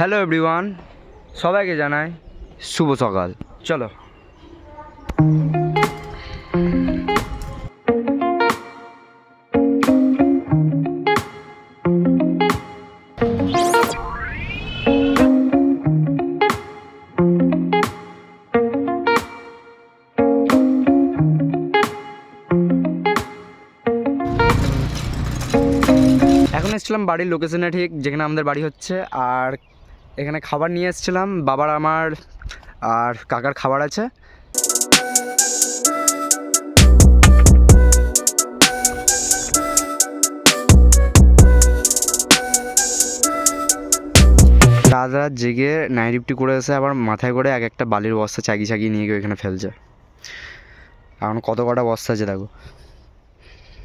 Hello everyone, সবাইকে জানাই শুভ সকাল। চলো। এখন এসেছিলাম বাড়ির লোকেশনে ঠিক যেখানে আমাদের বাড়ি হচ্ছে, আর এখানে খাবার নিয়ে এসেছিলাম, বাবার, আমার আর কাকার খাবার আছে। রাত রাত জেগে নাইট করে এসে আবার মাথায় করে এক একটা বালির বস্তা চাগিয়ে চাগিয়ে নিয়ে গিয়ে এখানে ফেলছে। এখন কত কটা বস্তা আছে দেখো।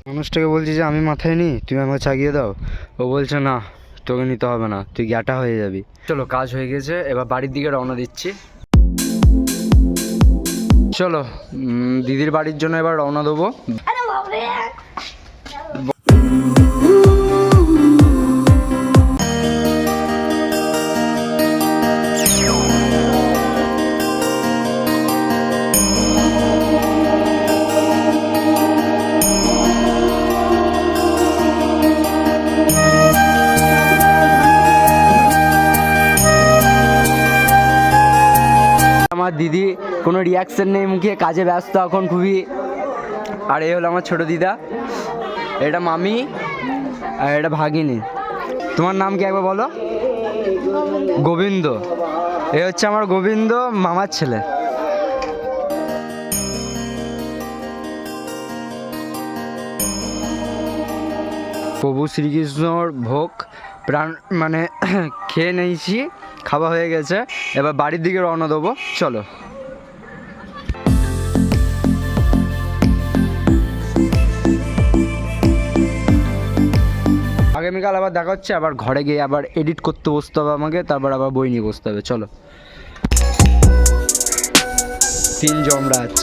মানুষটাকে বলছি যে, আমি মাথায় নিই, তুমি আমাকে চাগিয়ে দাও। ও বলছে, না। তোকে নিতে হবে না তুই গ্যাটা হয়ে যাবি। চলো কাজ হয়ে গেছে এবার বাড়ির দিকে রওনা দিচ্ছি। চলো দিদির বাড়ির জন্য এবার রওনা দেবো। কোনো রিয়াকশন নেই, মুখে কাজে ব্যস্ত এখন খুবই। আর এই হলো আমার ছোট দিদা, এটা মামি, আর এটা ভাগিনী। তোমার নাম কি একবার বলো? গোবিন্দ। এ হচ্ছে আমার গোবিন্দ মামার ছেলে। প্রভু শ্রীকৃষ্ণর ভোগ, প্রাণ মানে খেয়ে নিয়েছি, খাওয়া হয়ে গেছে। এবার বাড়ির দিকে রওনা দেবো। চলো। আগামীকাল আবার দেখা হচ্ছে আবার ঘরে গিয়ে আবার এডিট করতে বসতে হবে আমাকে, তারপর আবার বই নিয়ে বসতে হবে, চলো। তিন যমরাজ।